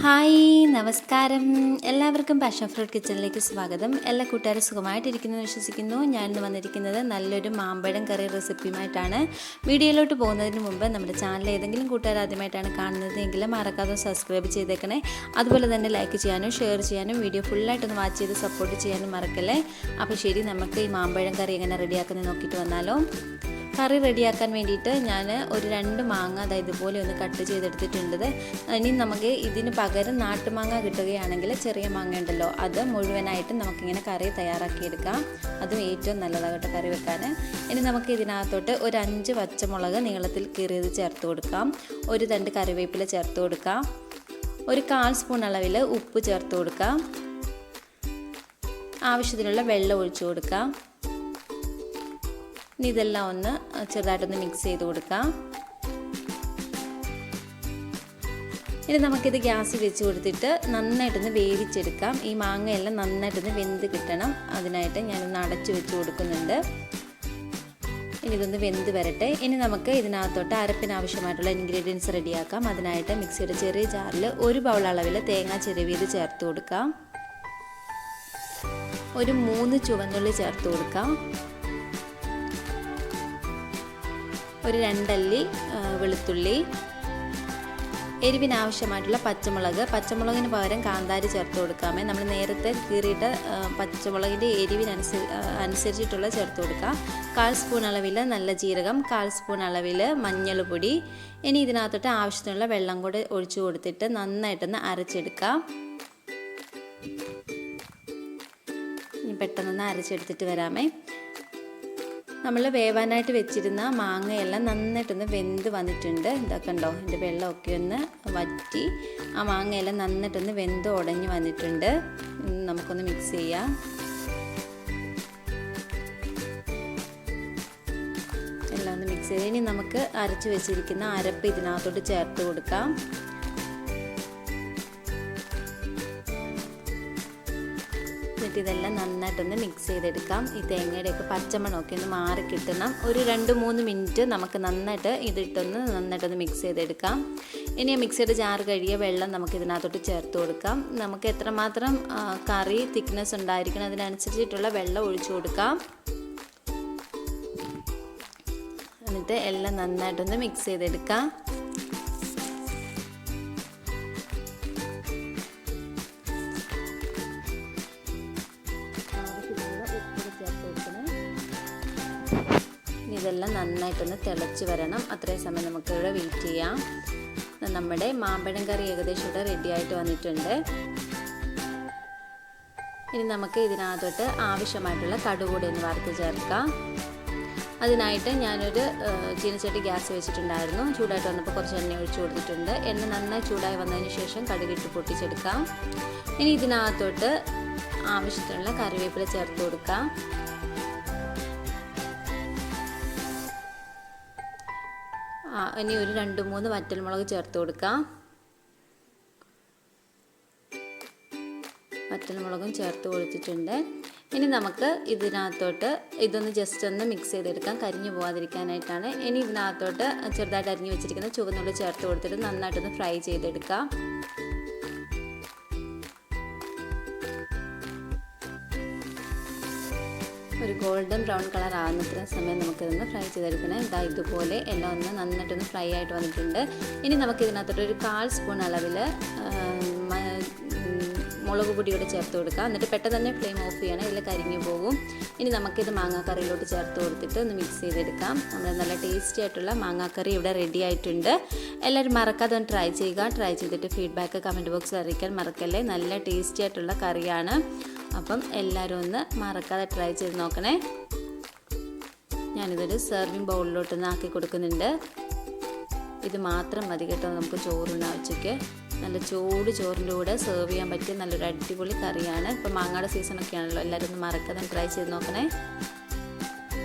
Hi നമസ്കാരം. എല്ലാവർക്കും passion fruit കിച്ചണിലേക്ക് സ്വാഗതം. എല്ലാ കൂട്ടുകാരും സുഖമായിട്ടിരിക്കുന്നു വിശ്വസിക്കുന്നു. ഞാൻ ഇന്ന് വന്നിരിക്കുന്നത് നല്ലൊരു മാമ്പഴം കറി റെസിപ്പിയുമായിട്ടാണ്. വീഡിയോയിലോട്ട് പോകുന്നതിന് മുമ്പ് നമ്മുടെ ചാനൽ ഏതെങ്കിലും കൂട്ടുകാർ ആദ്യമായിട്ടാണ് കാണുന്നത് എങ്കിൽ മറക്കാതെ സബ്സ്ക്രൈബ് ചെയ്തേക്കണേ. അതുപോലെ തന്നെ ലൈക്ക് ചെയ്യാനും ഷെയർ ചെയ്യാനും വീഡിയോ ഫുള്ളായിട്ടൊന്ന് വാച്ച് ചെയ്ത് സപ്പോർട്ട് ചെയ്യാനും മറക്കല്ലേ? അപ്പോൾ ശരി നമുക്ക് ഈ മാമ്പഴം കറി എങ്ങനെ റെഡിയാക്കുന്നത് നോക്കിയിട്ട് വന്നാലോ. കറി റെഡിയാക്കാൻ വേണ്ടിയിട്ട് ഞാൻ ഒരു രണ്ട് മാങ്ങ അതായത് ഇതുപോലെ ഒന്ന് കട്ട് ചെയ്തെടുത്തിട്ടുണ്ട്. ഇനി നമുക്ക് ഇതിന് പകരം നാട്ടുമാങ്ങ കിട്ടുകയാണെങ്കിൽ ചെറിയ മാങ്ങ ഉണ്ടല്ലോ അത് മുഴുവനായിട്ട് നമുക്കിങ്ങനെ കറി തയ്യാറാക്കിയെടുക്കാം. അതും ഏറ്റവും നല്ലതാണ് കേട്ടോ കറി വെക്കാൻ. ഇനി നമുക്ക് ഇതിനകത്തോട്ട് ഒരു അഞ്ച് പച്ചമുളക് നീളത്തിൽ കീറിയത് ചേർത്ത് കൊടുക്കാം. ഒരു തണ്ട് കറിവേപ്പില ചേർത്ത് കൊടുക്കാം. ഒരു കാൽ സ്പൂൺ അളവിൽ ഉപ്പ് ചേർത്ത് കൊടുക്കാം. ആവശ്യത്തിനുള്ള വെള്ളം ഒഴിച്ചു കൊടുക്കാം. ഇനി ഇതെല്ലാം ഒന്ന് ചെറുതായിട്ടൊന്ന് മിക്സ് ചെയ്ത് കൊടുക്കാം. ഇനി നമുക്കിത് ഗ്യാസ് വെച്ച് കൊടുത്തിട്ട് നന്നായിട്ടൊന്ന് വേവിച്ചെടുക്കാം. ഈ മാങ്ങയെല്ലാം നന്നായിട്ടൊന്ന് വെന്ത് കിട്ടണം. അതിനായിട്ട് ഞാനൊന്ന് അടച്ചു വെച്ച് കൊടുക്കുന്നുണ്ട്. ഇനി ഇതൊന്ന് വെന്ത് വരട്ടെ. ഇനി നമുക്ക് ഇതിനകത്തോട്ട് അരപ്പിന് ആവശ്യമായിട്ടുള്ള ഇൻഗ്രീഡിയൻസ് റെഡിയാക്കാം. അതിനായിട്ട് മിക്സിയുടെ ചെറിയ ജാറിൽ ഒരു ബൗൾ അളവിൽ തേങ്ങ ചിരവിയത് ചേർത്ത് കൊടുക്കാം. ഒരു മൂന്ന് ചുവന്നുള്ളി ചേർത്ത് കൊടുക്കാം. ഒരു രണ്ടല്ലി വെളുത്തുള്ളി എരിവിന് ആവശ്യമായിട്ടുള്ള പച്ചമുളക്. പച്ചമുളകിന് പകരം കാന്താരി ചേർത്ത് കൊടുക്കാമേ. നമ്മൾ നേരത്തെ കീറിയിട്ട് പച്ചമുളകിന്റെ എരിവിനനുസരി അനുസരിച്ചിട്ടുള്ള ചേർത്ത് കൊടുക്കാം കാൽ സ്പൂൺ അളവിൽ നല്ല ജീരകം കാൽ സ്പൂൺ അളവിൽ മഞ്ഞൾപ്പൊടി. ഇനി ഇതിനകത്തോട്ട് ആവശ്യത്തിനുള്ള വെള്ളം കൂടെ ഒഴിച്ചു കൊടുത്തിട്ട് നന്നായിട്ടൊന്ന് അരച്ചെടുക്കാം ഇനി പെട്ടെന്നൊന്ന് അരച്ചെടുത്തിട്ട് വരാമേ. നമ്മൾ വേവാനായിട്ട് വെച്ചിരുന്ന മാങ്ങയെല്ലാം നന്നായിട്ടൊന്ന് വെന്ത് വന്നിട്ടുണ്ട്. ഇതൊക്കെ ഉണ്ടോ എന്റെ വെള്ളമൊക്കെ ഒന്ന് വറ്റി ആ മാങ്ങയെല്ലാം നന്നായിട്ടൊന്ന് വെന്ത് ഉടഞ്ഞ് വന്നിട്ടുണ്ട്. നമുക്കൊന്ന് മിക്സ് ചെയ്യാം. എല്ലാം ഒന്ന് മിക്സ് ചെയ്ത് ഇനി നമുക്ക് അരച്ച് വെച്ചിരിക്കുന്ന അരപ്പ് ഇതിനകത്തോട്ട് ചേർത്ത് കൊടുക്കാം. എന്നിട്ട് ഇതെല്ലാം നന്നായിട്ടൊന്ന് മിക്സ് ചെയ്തെടുക്കാം. ഈ തേങ്ങയുടെയൊക്കെ പച്ചമണമൊക്കെ ഒന്ന് മാറി കിട്ടണം. ഒരു രണ്ട് മൂന്ന് മിനിറ്റ് നമുക്ക് നന്നായിട്ട് ഇതിട്ടൊന്ന് നന്നായിട്ടൊന്ന് മിക്സ് ചെയ്തെടുക്കാം. ഇനി മിക്സിയുടെ ജാർ കഴുകിയ വെള്ളം നമുക്ക് ഇതിനകത്തോട്ട് ചേർത്ത് കൊടുക്കാം. നമുക്ക് എത്രമാത്രം കറി തിക്നെസ് ഉണ്ടായിരിക്കണം അതിനനുസരിച്ചിട്ടുള്ള വെള്ളം ഒഴിച്ചു കൊടുക്കാം. എന്നിട്ട് എല്ലാം നന്നായിട്ടൊന്ന് മിക്സ് ചെയ്തെടുക്കാം. ഇതെല്ലാം നന്നായിട്ടൊന്ന് തിളച്ച് വരണം. അത്രയും സമയം നമുക്ക് ഇവിടെ വെയിറ്റ് ചെയ്യാം. നമ്മുടെ മാമ്പഴം കറി ഏകദേശം ഇവിടെ റെഡി ആയിട്ട് വന്നിട്ടുണ്ട്. ഇനി നമുക്ക് ഇതിനകത്തോട്ട് ആവശ്യമായിട്ടുള്ള കടുകൂടി ഒന്ന് വറുത്ത് ചേർക്കാം. അതിനായിട്ട് ഞാനൊരു ചീനച്ചട്ടി ഗ്യാസ് വെച്ചിട്ടുണ്ടായിരുന്നു. ചൂടായിട്ട് വന്നപ്പോൾ കുറച്ച് എണ്ണ ഒഴിച്ചു കൊടുത്തിട്ടുണ്ട്. എണ്ണ നന്നായി ചൂടായി വന്നതിന് ശേഷം കടുകിട്ട് പൊട്ടിച്ചെടുക്കാം. ഇനി ഇതിനകത്തോട്ട് ആവശ്യത്തിനുള്ള കറിവേപ്പില ചേർത്ത് കൊടുക്കാം. ഇനി ഒരു രണ്ട് മൂന്ന് വറ്റൽമുളക് ചേർത്ത് കൊടുക്കാം. വറ്റൽമുളകും ചേർത്ത് കൊടുത്തിട്ടുണ്ട്. ഇനി നമുക്ക് ഇതിനകത്തോട്ട് ഇതൊന്ന് ജസ്റ്റ് ഒന്ന് മിക്സ് ചെയ്തെടുക്കാം. കരിഞ്ഞു പോകാതിരിക്കാനായിട്ടാണ് ഇനി ഇതിനകത്തോട്ട് ചെറുതായിട്ട് അരിഞ്ഞു വെച്ചിരിക്കുന്ന ചുവന്നുള്ളി ചേർത്ത് കൊടുത്തിട്ട് നന്നായിട്ടൊന്ന് ഫ്രൈ ചെയ്തെടുക്കാം. ഒരു ഗോൾഡൻ ബ്രൗൺ കളർ ആകുന്നത്ര സമയം നമുക്കിതൊന്ന് ഫ്രൈ ചെയ്തെടുക്കണം. ഇതാ ഇതുപോലെ എല്ലാം ഒന്ന് നന്നായിട്ടൊന്ന് ഫ്രൈ ആയിട്ട് വന്നിട്ടുണ്ട്. ഇനി നമുക്ക് ഇതിനകത്തോട്ട് ഒരു കാൽ സ്പൂൺ അളവിൽ മുളക് പൊടിയോടെ ചേർത്ത് കൊടുക്കുക എന്നിട്ട് പെട്ടെന്ന് തന്നെ ഫ്ലെയിം ഓഫ് ചെയ്യണം. ഇതിൽ കരിഞ്ഞു പോകും. ഇനി നമുക്കിത് മാങ്ങാക്കറിയിലോട്ട് ചേർത്ത് കൊടുത്തിട്ട് ഒന്ന് മിക്സ് ചെയ്തെടുക്കാം. നമ്മൾ നല്ല ടേസ്റ്റി ആയിട്ടുള്ള മാങ്ങാക്കറി ഇവിടെ റെഡി ആയിട്ടുണ്ട്. എല്ലാവരും മറക്കാതെ ഒന്ന് ട്രൈ ചെയ്യുക. ട്രൈ ചെയ്തിട്ട് ഫീഡ്ബാക്ക് കമന്റ് ബോക്സിൽ അറിയിക്കാൻ മറക്കല്ലേ? നല്ല ടേസ്റ്റി ആയിട്ടുള്ള കറിയാണ്. അപ്പം എല്ലാവരും ഒന്ന് മറക്കാതെ ട്രൈ ചെയ്ത് നോക്കണേ. ഞാനിതൊരു സെർവിങ് ബൗളിലോട്ടൊന്ന് ആക്കി കൊടുക്കുന്നുണ്ട്. ഇത് മാത്രം മതി കേട്ടോ. നമുക്ക് ചോറുണ്ണ ഉച്ചയ്ക്ക്. നല്ല ചൂട് ചോറിന്റെ കൂടെ സെർവ് ചെയ്യാൻ പറ്റിയ നല്ലൊരു അടിപൊളി കറിയാണ്. ഇപ്പം മാങ്ങയുടെ സീസണൊക്കെ ആണല്ലോ എല്ലാവരും ഒന്ന് മറക്കാതെ ട്രൈ ചെയ്ത് നോക്കണേ.